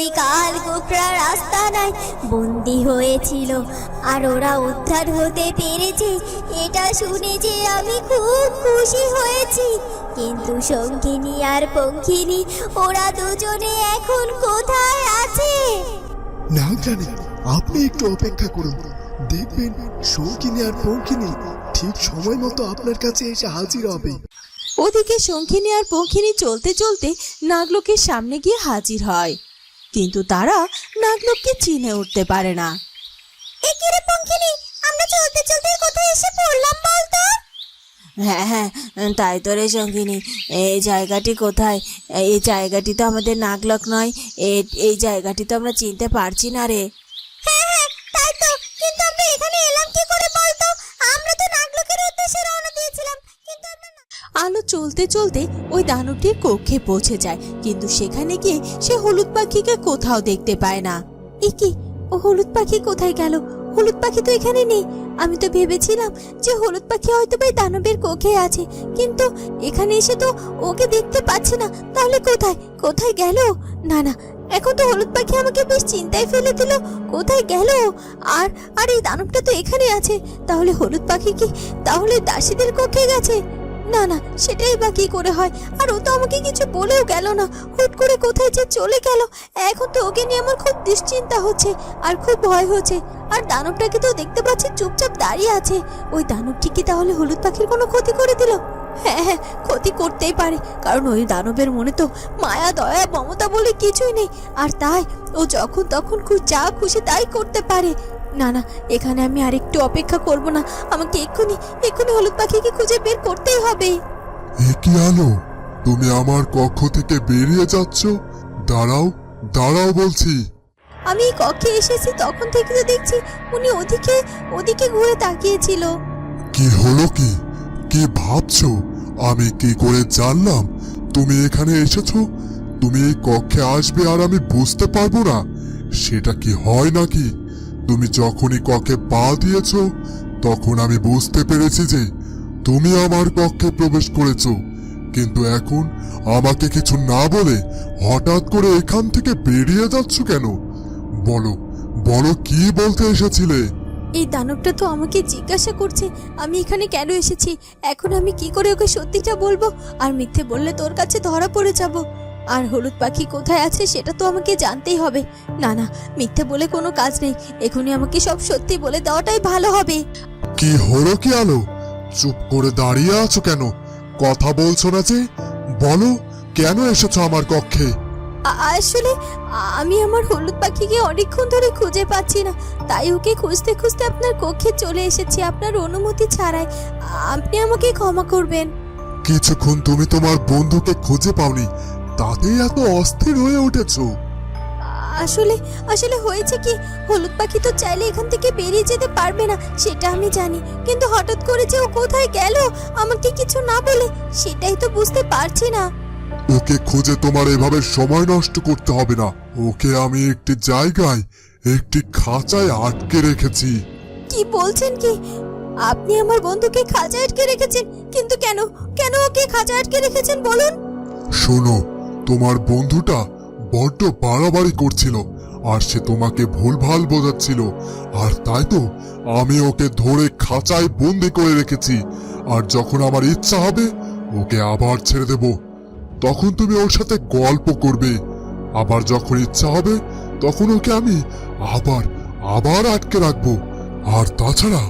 ওই কাল গোকরা রাস্তা নাই। বন্দি হয়েছিল আর ওরা উদ্ধার হতে পেরেছে। এটা শুনে যে আমি খুব খুশি হয়েছি। কিন্তু সঙ্গিনী আর পঙ্খিনী ওরা দুজনে এখন কোথায় আছে? না জানি। আপনি একটু অপেক্ষা করুন। দেখবেন শৌখিনী আর পঙ্খিনী ঠিক সময় মতো আপনার কাছে এসে হাজির হবে। ওদিকে শঙ্খিনী আর পঙ্খিনী চলতে চলতে নাগলোকের সামনে গিয়ে হাজির হয়। কিন্তু তারা নাগলোককে চিনে উঠতে পারে না। একেরে পঙ্খিনী আমরা চলতে চলতে কোথায় এসে পড়লাম বলতো? হ্যাঁ হ্যাঁ তাই তো রে সঙ্গিনী। এই জায়গাটি কোথায়? এই জায়গাটি তো আমাদের নাগলক নয়। এই জায়গাটি তো আমরা চিনতে পারছি না রে। চলতে চলতে ওই দানবটির কক্ষে পৌঁছে যায়। কিন্তু সেখানে গিয়ে সে হলুদ পাখিকে কোথাও দেখতে পায় না। এ কি? ও হলুদ পাখি কোথায় গেল? হলুদ পাখি তো এখানে নেই। আমি তো ভেবেছিলাম যে হলুদ পাখি হয়তো ভাই দানবের কক্ষে আছে। কিন্তু এখানে এসে তো ওকে দেখতে পাচ্ছি না। তাহলে কোথায়? কোথায় গেল? না না, এখন তো হলুদ পাখি আমাকে বেশ চিন্তায় ফেলে দিল। কোথায় গেল? আর আর এই দানবটা তো এখানে আছে। তাহলে হলুদ পাখি কি তাহলে দাসীদের কক্ষে গেছে? না না, সেটাই বা কি করে হয়? আর ও তো আমাকে কিছু বলেও গেল না। হুট করে কোথায় যে চলে গেল। এখন তো ওকে নিয়ে আমার খুব দুশ্চিন্তা হচ্ছে আর খুব ভয় হচ্ছে। আর দানবটাকে তো দেখতে পাচ্ছি চুপচাপ দাঁড়িয়ে আছে। ওই দানবটি কি তাহলে হলুদ পাখির কোনো ক্ষতি করে দিল? হ্যাঁ হ্যাঁ ক্ষতি করতেই পারে। কারণ ওই দানবের মনে তো মায়া, দয়া, মমতা বলে কিছুই নেই। আর তাই ও যখন তখন যা খুশি তাই করতে পারে। না না এখানে আমি আরেকটু অপেক্ষা করব না। আমাকে এক্ষুনি এক্ষুনি হলুদ পাখিকে খুঁজে বের করতেই হবে। এ কি আলো তুমি আমার কক্ষ থেকে বেরিয়ে যাচ্ছ? দাঁড়াও দাঁড়াও বলছি। আমি এই কক্ষে এসেছি তখন থেকে তো দেখছি উনি ওদিকে ওদিকে ঘুরে তাকিয়েছিল। কি হলো কি? কি ভাবছ? আমি কি করে জানলাম? তুমি এখানে এসেছ? তুমি এই কক্ষে আসবে আর আমি বুঝতে পারব না। সেটা কি হয় নাকি? তুমি যখনই কক্ষে পা দিয়েছ, তখন আমি বুঝতে পেরেছি যে তুমি আমার কক্ষে প্রবেশ করেছ। কিন্তু এখন আমাকে কিছু না বলে হঠাৎ করে এখান থেকে বেরিয়ে যাচ্ছ কেন? বলো বলো কি বলতে এসেছিলে? এই দানবটা তো আমাকে জিজ্ঞাসা করছে, আমি এখানে কেন এসেছি? এখন আমি কি করে ওকে সত্যিটা বলব? আর মিথ্যে বললে তোর কাছে ধরা পড়ে যাব। আর হলুদ পাখি কোথায় আছে সেটা তো আমাকে জানতেই হবে। না না মিথ্যে বলে কোনো কাজ নেই। এখনই আমাকে সব সত্যি বলে দেওয়াটাই ভালো হবে। কি হলো কি আলো? চুপ করে দাঁড়িয়ে আছো কেন? কথা বলছো না যে? বলো কেন এসেছ আমার কক্ষে? আসলে আমি আমার হলুদ পাখিকে অনেকক্ষণ ধরে খুঁজে পাচ্ছি না। তাই ওকে খুঁজতে খুঁজতে আপনার কক্ষে চলে এসেছি আপনার অনুমতি ছাড়াই। আপনি আমাকে ক্ষমা করবেন। কিছুক্ষণ তুমি তোমার বন্ধুকে খুঁজে পাওনি। তাতেই এত অস্থির হয়ে উঠেছো? আসলে আসলে হয়েছে কি? হলুদ পাখি তো চাইলে এখান থেকে বেরিয়ে যেতে পারবে না সেটা আমি জানি। কিন্তু হঠাৎ করে যে ও কোথায় গেল আমাকে কিছু না বলে সেটাই তো বুঝতে পারছি না। ওকে খুঁজে তোমার এভাবে সময় নষ্ট করতে হবে না। ওকে আমি একটি জায়গায় একটি খাঁচায় আটকে রেখেছি। কি বলছেন কি? আপনি আমার বন্ধুকে খাঁচায় আটকে রেখেছেন কিন্তু কেন? কেন ওকে খাঁচায় আটকে রেখেছেন বলুন? শোনো তোমার বন্ধুটা বড্ড বাড়াবাড়ি করছিল, আর সে তোমাকে ভুলভাল বোঝাচ্ছিল। আর তাই তো আমি ওকে ধরে খাঁচায় বন্দি করে রেখেছি, আর যখন আমার ইচ্ছা হবে, ওকে আবার ছেড়ে দেব। তখন তুমি ওর সাথে গল্প করবে। আবার যখন ইচ্ছা হবে, তখন ওকে আমি আবার আবার আটকে রাখব। আর তাছাড়া,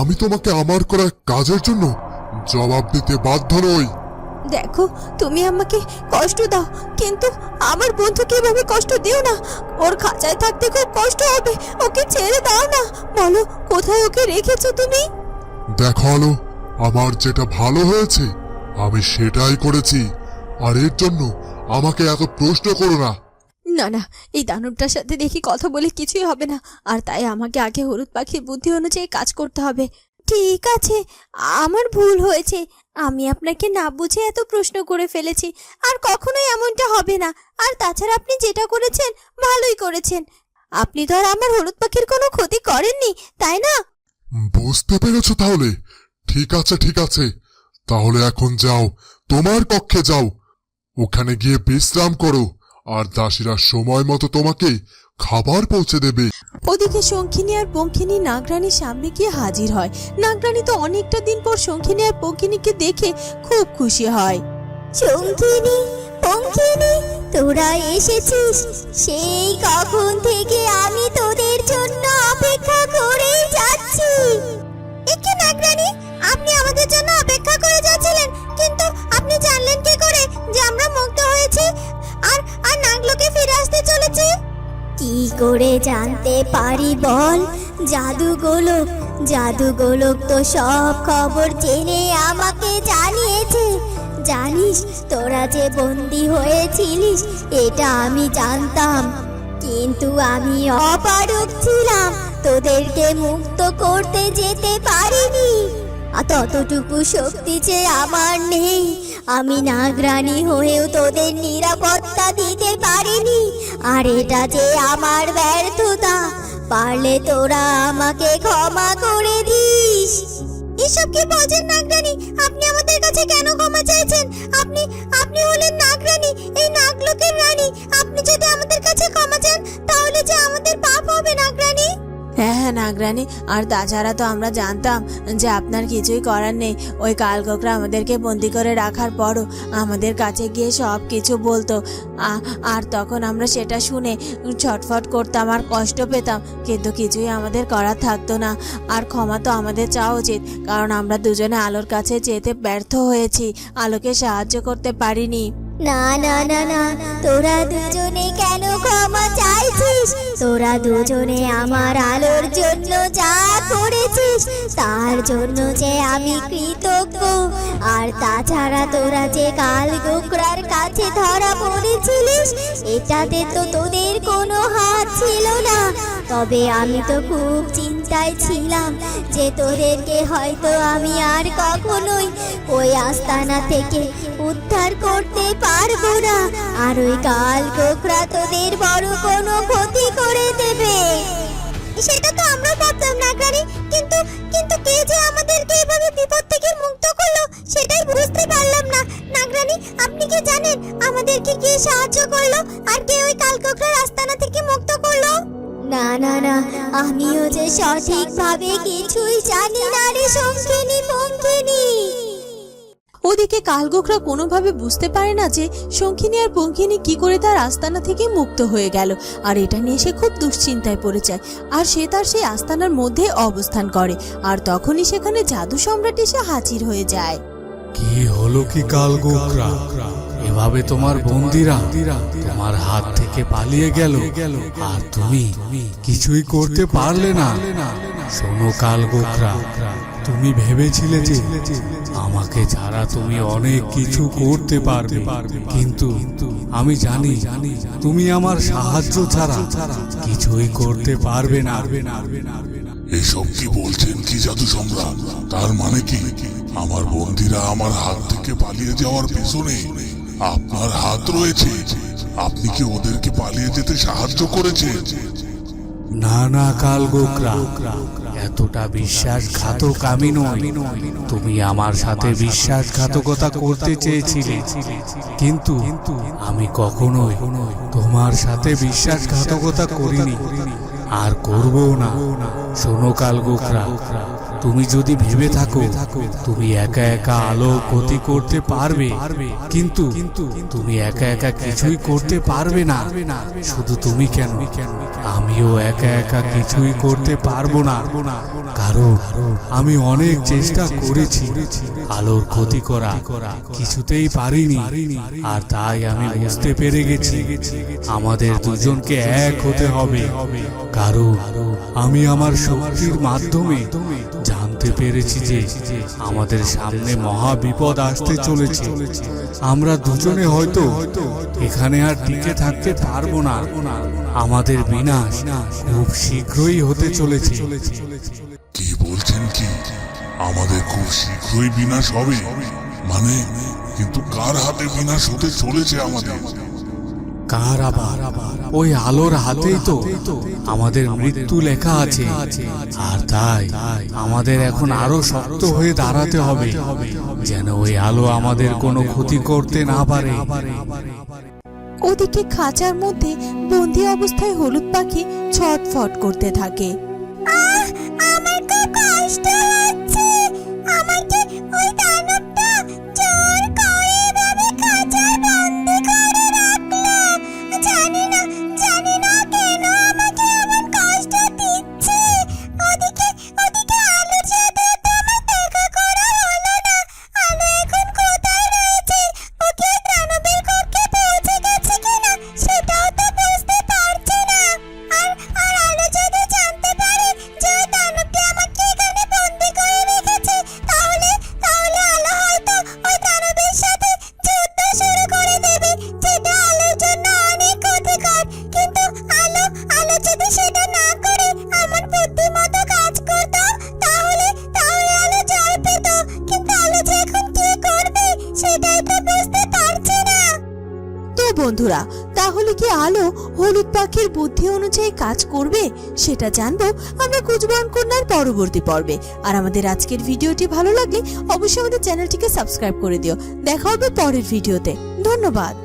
আমি তোমাকে আমার করা কাজের জন্য জবাব দিতে বাধ্য নই। দেখো তুমি আমাকে কষ্ট দাও কিন্তু আমার বন্ধুকে এভাবে কষ্ট দিও না। ওর খাঁচায় থাকতে খুব কষ্ট হবে ওকে ছেড়ে দাও না। বলো কোথায় ওকে রেখেছো তুমি? দেখো আলো আমার যেটা ভালো হয়েছে আমি সেটাই করেছি। আর এর জন্য আমাকে এত প্রশ্ন করো না। না না এই দানবটার সাথে দেখি কথা বলে কিছুই হবে না। আর তাই আমাকে আগে হলুদ পাখির বুদ্ধি অনুযায়ী কাজ করতে হবে। ঠিক আছে আমার ভুল হয়েছে আমি আপনাকে না বুঝে এত প্রশ্ন করে ফেলেছি। আর কখনোই এমনটা হবে না। আর তাছাড়া আপনি যেটা করেছেন, ভালোই করেছেন। আপনি তো আর আমার হলুদ পাখির কোনো ক্ষতি করেননি, তাই না? বুঝতে পেরেছ তাহলে? ঠিক আছে ঠিক আছে। তাহলে এখন যাও, তোমার কক্ষে যাও। ওখানে গিয়ে বিশ্রাম করো। আর দাসীরা সময় মতো তোমাকে খাবার পৌঁছে দেবে। ওদিকে শঙ্খিনী আর পঙ্খিনী নাগরানীর সামনে গিয়ে হাজির হয়। নাগরানী তো অনেকটা দিন পর শঙ্খিনী আর পঙ্খিনীকে দেখে খুব খুশি হয়। শঙ্খিনী পঙ্খিনী তোরা এসেছিস? সেই কখন থেকে আমি তোদের জন্য অপেক্ষা করে যাচ্ছি। একে নাগরানী আপনি আমাদের জন্য অপেক্ষা করে যাচ্ছিলেন কিন্তু আপনি জানলেন কি করে যে আমরা মুক্ত হয়েছি? আর আর নাগলোকে ফিরে আসতে চলেছি? কি করে জানতে পারি বল? জাদু গোলক জাদু গোলক তো সব খবর জেনে আমাকে জানিয়েছে। জানিস তোরা যে বন্দি হয়েছিলিস, এটা আমি জানতাম। কিন্তু আমি অপারক ছিলাম, তোদেরকে মুক্ত করতে যেতে পারিনি। ততটুকু শক্তি যে আমার নেই, আমি নাগরানী হয়েও তোদের নিরাপত্তা দিতে পারিনি। আর এটা যে আমার ব্যর্থতা, পারলে তোরা আমাকে ক্ষমা করে দিস। এসব কি বলছেন নাগরানি? আপনি আমাদের কাছে কেন ক্ষমা চাইছেন? আপনি আপনি হলেন নাগরানি, এই নাগলোকের রানী। আপনি যদি আমাদের কাছে ক্ষমা চান, তাহলে যে আমাদের পাপ হবে নাগরানী। হ্যাঁ হ্যাঁ নাগরানী। আর তাছাড়া তো আমরা জানতাম যে আপনার কিছুই করার নেই। ওই কালকোকরা আমাদেরকে বন্দি করে রাখার পরও আমাদের কাছে গিয়ে সব কিছু বলতো। আর তখন আমরা সেটা শুনে ছটফট করতাম আর কষ্ট পেতাম, কিন্তু কিছুই আমাদের করার থাকতো না। আর ক্ষমা তো আমাদের চাওয়া উচিত, কারণ আমরা দুজনে আলোর কাছে যেতে ব্যর্থ হয়েছি, আলোকে সাহায্য করতে পারিনি। না না না না, তোরা দুজনে কেন ক্ষমা চাইছিস? তোরা দুজনে আমার আলোর জন্য যা করেছিস, তার জন্য যে আমি কৃতজ্ঞ। আর তাছাড়া তোরা যে কাল গোকরার কাছে ধরা পড়েছিলিস, এটাতে তো তোদের কোনো হাত ছিল না। তবে আমি তো খুব চিন্তায় ছিলাম যে তোদেরকে হয়তো আমি আর কখনোই ওই আস্তানা থেকে উদ্ধার করতে পারব না। আর ওই কাল গোখরা তোদের বড় কোনো ক্ষতি করে দেবে। সেটা তো আমরা ভাবতাম, নাগরানি। কিন্তু কিন্তু কে যে আমাদেরকে এভাবে বিপদ থেকে মুক্ত করল, সেটাই বুঝতে পারলাম না। নাগরানি, আপনি কি জানেন আমাদেরকে কে সাহায্য করল আর কে ওই কালকোকরার আস্তানা থেকে মুক্ত করল? না না না, আমিও যে সঠিকভাবে কিছুই জানি না রে শঙ্খিনী পঙ্খিনী ওদিকে কালগোখরা কোনোভাবে বুঝতে পারে না যে শঙ্খিনী আর পঙ্খিনী কি করে তার আস্তানা থেকে মুক্ত হয়ে গেল, আর এটা নিয়ে সে খুব দুশ্চিন্তায় পড়ে যায়। আর সে তার সেই আস্তানার মধ্যে অবস্থান করে, আর তখনই সেখানে জাদু সম্রাট এসে হাজির হয়ে যায়। কি হলো কি কালগোখরা? এভাবে তোমার বন্দিরা তোমার হাত থেকে পালিয়ে গেল, আর তুমি কিছুই করতে পারলে না। শোনো কাল গোকরা তুমি ভেবেছিলে যে আমাকে ছাড়া তুমি অনেক কিছু করতে পারবে, কিন্তু আমি জানি তুমি আমার সাহায্য ছাড়া কিছুই করতে পারবে না। এসব কি বলছেন কি জাদু সম্রাট? তার মানে কি? আমার বন্দিরা আমার হাত থেকে পালিয়ে যাওয়ার পেছনে আপনার হাত রয়েছে। আপনি কি ওদেরকে পালিয়ে যেতে সাহায্য করেছেন? না না কাল এতটা বিশ্বাসঘাতক আমি তুমি আমার সাথে বিশ্বাসঘাতকতা করতে চেয়েছিলে। কিন্তু আমি কখনোই তোমার সাথে বিশ্বাসঘাতকতা করিনি। আর করব না। শোনো কাল গোকরা তুমি যদি ভেবে থাকো, তুমি একা একা আলো ক্ষতি করতে পারবে। কিন্তু তুমি একা একা কিছুই করতে পারবে না। শুধু তুমি কেন? আমিও একা একা কিছুই করতে পারব না। কারণ আমি অনেক চেষ্টা করেছি আলোর ক্ষতি করা, কিছুতেই পারিনি। আর তাই আমি বুঝতে পেরে গেছি, আমাদের দুজনকে এক হতে হবে। কারণ আমি আমার শক্তির মাধ্যমে জানতে পেরেছি যে আমাদের সামনে মহা বিপদ আসতে চলেছে। আমরা দুজনে হয়তো এখানে আর টিকে থাকতে পারব না। আমাদের বিনাশ খুব শীঘ্রই হতে চলেছে। কি বলছেন কি? আমাদের খুব শীঘ্রই বিনাশ হবে। মানে কিন্তু কার হাতে বিনাশ হতে চলেছে আমাদের? কার আবার ওই আলোর হাতেই তো আমাদের মৃত্যু লেখা আছে। আর তাই আমাদের এখন আরও শক্ত হয়ে দাঁড়াতে হবে যেন ওই আলো আমাদের কোনো ক্ষতি করতে না পারে। ওদিকে খাঁচার মধ্যে বন্দি অবস্থায় হলুদ পাখি ছটফট করতে থাকে। আমার কষ্ট হচ্ছে। আমার বন্ধুরা, তাহলে কি আলো হলুদ পাখির বুদ্ধি অনুযায়ী কাজ করবে? সেটা জানব আমরা কুচবন কন্যার পরবর্তী পর্বে। আর আমাদের আজকের ভিডিওটি ভালো লাগলে অবশ্যই আমাদের চ্যানেলটিকে সাবস্ক্রাইব করে দিও। দেখা হবে পরের ভিডিওতে। ধন্যবাদ।